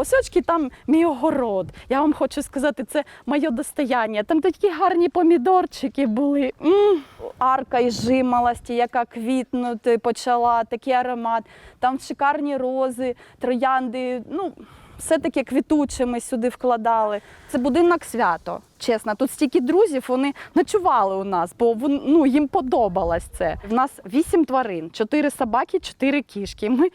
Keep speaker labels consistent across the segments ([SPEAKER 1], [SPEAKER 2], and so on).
[SPEAKER 1] Ось там мій огород. Я вам хочу сказати, це моє достояння. Там такі гарні помідорчики були. м Арка із жималості, яка квітнути почала, такий аромат. Там шикарні рози, троянди. Ну, все таке квітуче ми сюди вкладали. Це будинок свято. Чесно, тут стільки друзів вони ночували у нас, бо ну, їм подобалось це. В нас вісім тварин, чотири собаки, чотири кішки. Ми,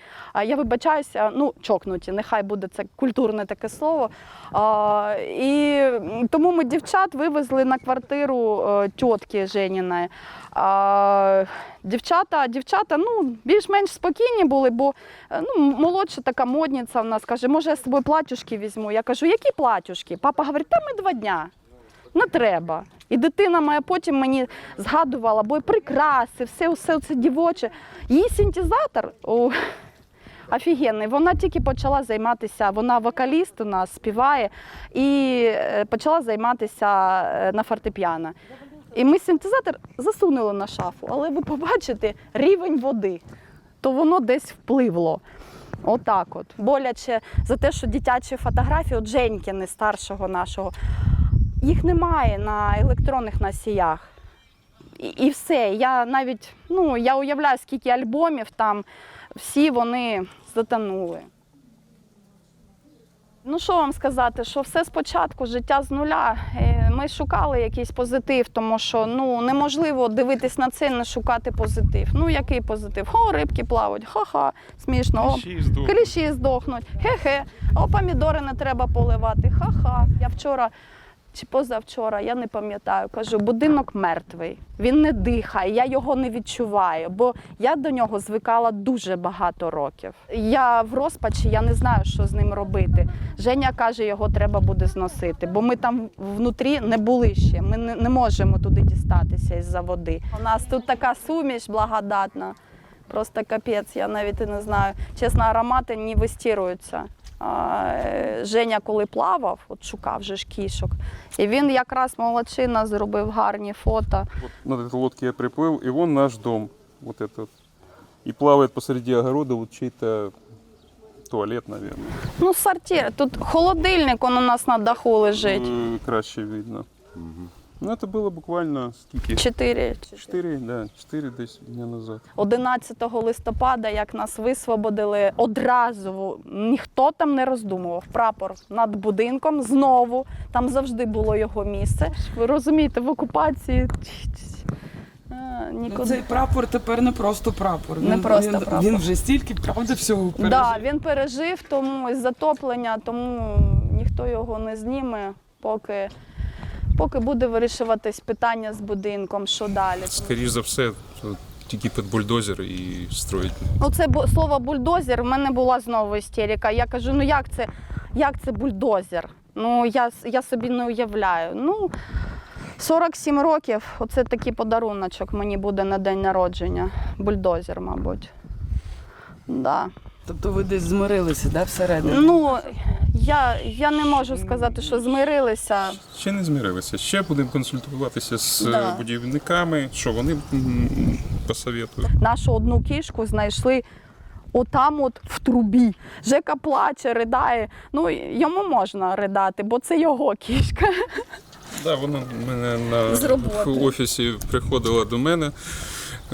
[SPEAKER 1] я вибачаюся, ну чокнуті, нехай буде це культурне таке слово. А, і тому ми дівчат вивезли на квартиру е, тітки Женіної. А, дівчата, дівчата ну, більш-менш спокійні були, бо е, ну, молодша така модниця в нас каже, може я з собою платюшки візьму. Я кажу, які платюшки? Папа говорить, та ми два дня. Не треба. І дитина моя потім мені згадувала, бо прикраси, все, все це дівоче. Її синтезатор о, офігенний. Вона тільки почала займатися, вона вокаліст у нас співає і е, почала займатися е, на фортепіано. І ми синтезатор засунули на шафу, але ви побачите рівень води, то воно десь впливло. Отак от. Боляче за те, що дитячі фотографії, от Женькіни, старшого нашого, їх немає на електронних носіях. І, і все. Я навіть ну, я уявляю, скільки альбомів там, всі вони затонули. Ну, що вам сказати, що все спочатку, життя з нуля. Е, Ми шукали якийсь позитив, тому що ну, неможливо дивитись на це і не шукати позитив. Ну, який позитив? О, рибки плавають, ха-ха, смішно.
[SPEAKER 2] Здохнуть.
[SPEAKER 1] Здохнуть, хе-хе, о, помідори не треба поливати, ха-ха. Я вчора чи позавчора, я не пам'ятаю, кажу, будинок мертвий, він не дихає, я його не відчуваю, бо я до нього звикала дуже багато років. Я в розпачі, я не знаю, що з ним робити. Женя каже, його треба буде зносити, бо ми там внутрі не були ще. Ми не, можемо туди дістатися із-за води. У нас тут така суміш благодатна. Просто капець, я навіть і не знаю. Чесно, аромати не вистіруються. А, е, Женя, коли плавав, от шукав же ж кішок, і він якраз молодчина зробив гарні фото.
[SPEAKER 2] Вот на этой лодке я приплыл, и вон наш дом, вот этот. И плавает посреди огорода вот чей-то туалет, наверное.
[SPEAKER 1] Ну, сортир. Тут холодильник он у нас на даху лежить.
[SPEAKER 2] Э, Краще видно. Ну, это было буквально скільки?
[SPEAKER 1] Чотири.
[SPEAKER 2] Чотири, да, чотири десь дня назад.
[SPEAKER 1] 11 листопада, як нас висвободили, одразу ніхто там не роздумував. Прапор над будинком знову. Там завжди було його місце. Ви розумієте, в окупації. А,
[SPEAKER 3] Ну,
[SPEAKER 1] Нікуди.
[SPEAKER 3] цей прапор тепер не просто прапор.
[SPEAKER 1] Не
[SPEAKER 3] Він-
[SPEAKER 1] просто
[SPEAKER 3] він,
[SPEAKER 1] прапор.
[SPEAKER 3] Він вже стільки правда всього пережив.
[SPEAKER 1] Да, він пережив тому із затоплення, тому ніхто його не зніме, поки, поки буде вирішуватись питання з будинком, що далі.
[SPEAKER 4] Скоріше за все, тільки під бульдозер і строїть.
[SPEAKER 1] Ну, це слово бульдозер. В мене була знову істерика. Я кажу: ну як це, як це бульдозер? Ну я, я собі не уявляю. Ну, 47 років, оце такий подаруночок мені буде на день народження. Бульдозер, мабуть. Да.
[SPEAKER 3] Тобто ви десь змирилися, да, всередині?
[SPEAKER 1] Ну, я, я не можу сказати, що змирилися.
[SPEAKER 4] Ще не змірилися. Ще будемо консультуватися з е,
[SPEAKER 1] Да.
[SPEAKER 4] будівниками, що вони посоветують.
[SPEAKER 1] Нашу одну кішку знайшли отам от в трубі. Жека плаче, ридає. Ну, йому можна ридати, бо це його кішка.
[SPEAKER 4] Да, вона в мене на в офісі приходила до мене,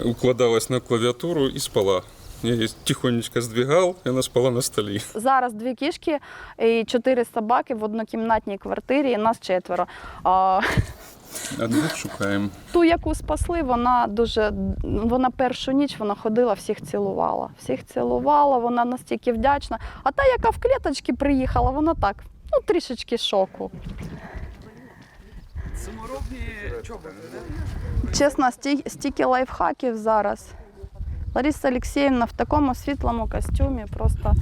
[SPEAKER 4] укладалась на клавіатуру і спала. Я її тихонечко здвигав, і вона спала на столі.
[SPEAKER 1] Зараз дві кішки і чотири собаки в однокімнатній квартирі, і нас четверо. А,
[SPEAKER 4] А двох шукаємо.
[SPEAKER 1] ту, яку спасли, вона дуже вона першу ніч вона ходила, всіх цілувала. Всіх цілувала, вона настільки вдячна. А та, яка в клеточки приїхала, вона так, ну трішечки шоку.
[SPEAKER 3] Саморобні чоботи,
[SPEAKER 1] Чесно, сті- стільки лайфхаків зараз. Лариса Олексіївна в такому світлому костюмі, просто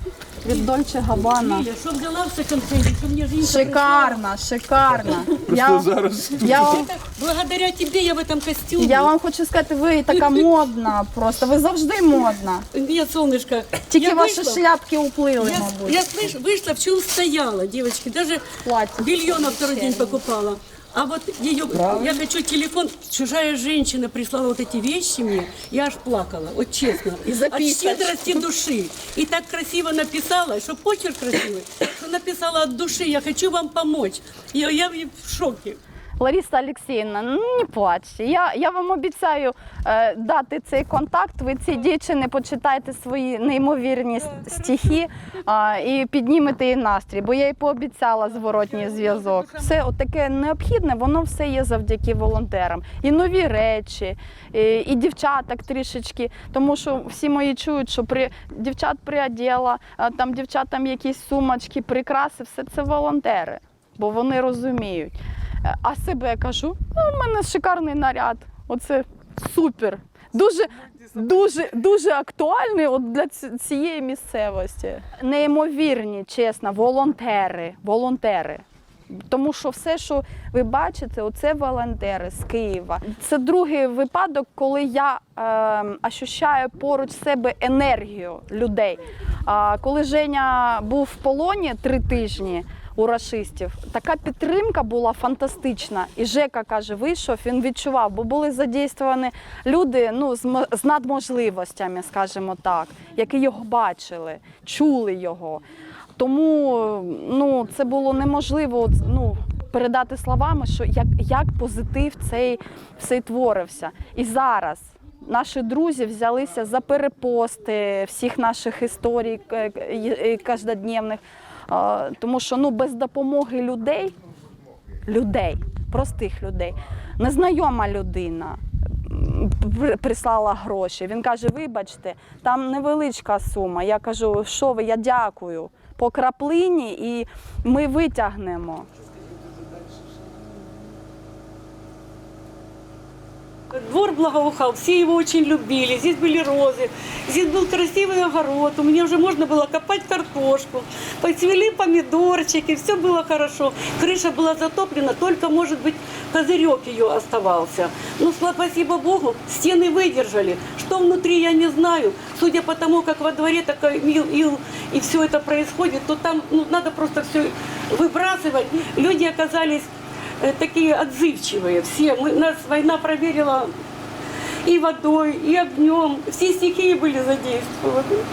[SPEAKER 1] від Дольче Габана.
[SPEAKER 5] Лиля, что взяла в секонд-хенде, что мне жизнь
[SPEAKER 1] Шикарна, шикарна. Я,
[SPEAKER 2] зараз
[SPEAKER 1] я, вам,
[SPEAKER 5] пришла. Благодаря тебе я в этом костюме.
[SPEAKER 1] я вам хочу сказати, ви така модна просто. Ви завжди модна.
[SPEAKER 5] Нет, солнышко.
[SPEAKER 1] Тільки
[SPEAKER 5] я
[SPEAKER 1] ваші
[SPEAKER 5] вышла,
[SPEAKER 1] шляпки уплили,
[SPEAKER 5] Я,
[SPEAKER 1] мабуть.
[SPEAKER 5] я слышь, вышла, в чем стояла, девочки. Даже
[SPEAKER 1] Плаття.
[SPEAKER 5] белье на второй день покупала. А вот ее, я хочу телефон, чужая женщина прислала вот эти вещи мне, я аж плакала, вот честно. От щедрости души. И так красиво написала, что почерк красивый, что написала от души, я хочу вам помочь. Я, я в шоке.
[SPEAKER 1] Лариса Олексіївна, ну не плачте. Я, я вам обіцяю е, дати цей контакт. Ви цій дівчині почитайте свої неймовірні стихи а, і піднімете їй настрій, бо я їй пообіцяла зворотній зв'язок. Все таке необхідне, воно все є завдяки волонтерам. І нові речі, і, і дівчаток трішечки. Тому що всі мої чують, що при дівчат приоділа, там дівчатам якісь сумочки, прикраси, все це волонтери, бо вони розуміють. Е, А себе кажу, ну, у мене шикарний наряд. Оце супер. Дуже, дуже, дуже актуальний от для цієї місцевості. Неймовірні, чесно, волонтери. волонтери. Тому що все, що ви бачите, оце волонтери з Києва. Це другий випадок, коли я е, ощущаю поруч себе енергію людей. А, коли Женя був в полоні три тижні у рашистів, така підтримка була фантастична. І Жека каже, вийшов, він відчував, бо були задействовані люди ну, з, надможливостями, скажімо так, які його бачили, чули його. Тому ну, це було неможливо ну, передати словами, що як, як позитив цей, цей творився. І зараз наші друзі взялися за перепости всіх наших історій каждодневних. Е, Тому що ну, без допомоги людей, людей, простих людей, незнайома людина прислала гроші. Він каже: вибачте, там невеличка сума. Я кажу, що ви, я дякую. По краплині і ми витягнемо.
[SPEAKER 5] Двор благоухал, все его очень любили. Здесь были розы, здесь был красивый огород. У меня уже можно было копать картошку. Поцвели помидорчики, все было хорошо. Крыша была затоплена, только, может быть, козырек ее оставался. Ну, спасибо Богу, стены выдержали. Что внутри, я не знаю. Судя по тому, как во дворе такой ил, ил и все это происходит, то там ну, надо просто все выбрасывать. Люди оказались такие отзывчивые все. Мы, нас война проверила и водой, и огнем. Все стихии были задействованы.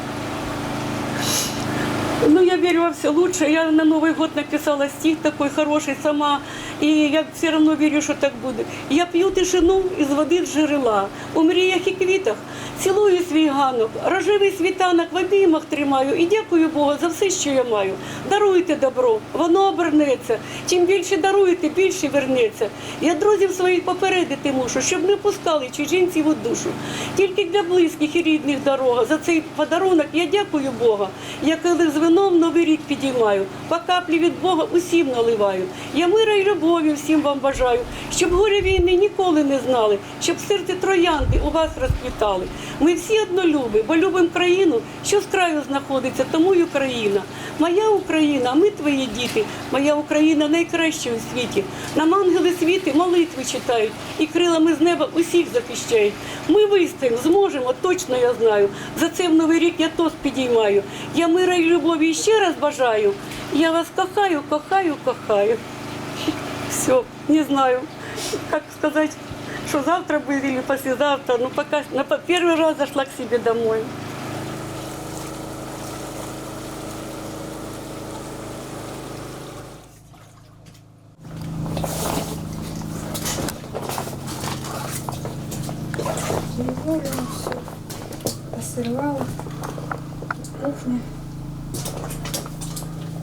[SPEAKER 5] Ну, я верю во все лучшее. Я на Новый год написала стих такой хороший сама. І я все равно вірю, що так буде. Я п'ю тишину із води джерела. У мріях і квітах цілую свій ганок, рожевий світанок в обіймах тримаю і дякую Богу за все, що я маю. Даруйте добро, воно обернеться. Чим більше даруєте, більше вернеться. Я друзів своїх попередити мушу, щоб не пускали чужинців у душу. Тільки для близьких і рідних дорога. За цей подарунок я дякую Бога. Я коли з вином новий рік підіймаю, по каплі від Бога усім наливаю. Я мира і любові всім вам бажаю, щоб горя війни ніколи не знали, щоб серце троянди у вас розквітали. Ми всі однолюби, бо любимо країну, що з краю знаходиться, тому й Україна. Моя Україна, ми твої діти, моя Україна найкраща у світі. Нам ангели світи молитви читають і крилами з неба усіх захищають. Ми вистоїмо, зможемо, точно я знаю. За це в новий рік я тост підіймаю. Я мира і любові ще раз бажаю. Я вас кохаю, кохаю, кохаю. Все, не знаю, как сказать, что завтра будет или послезавтра. Ну, пока на первый раз зашла к себе домой.
[SPEAKER 6] Переварено все. Посырвала. Кухня.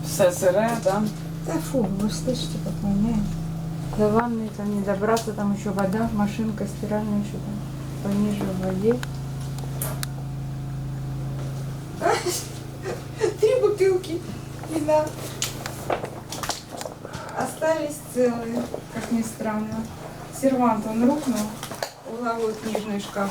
[SPEAKER 3] Все сире, да?
[SPEAKER 6] Да фу, вы слышите, как воняет. До ванной там не добраться, там еще вода, машинка стиральная еще там пониже в воде. Три бутылки вина остались целые, как ни странно. Сервант он рухнул, угловой книжный шкаф.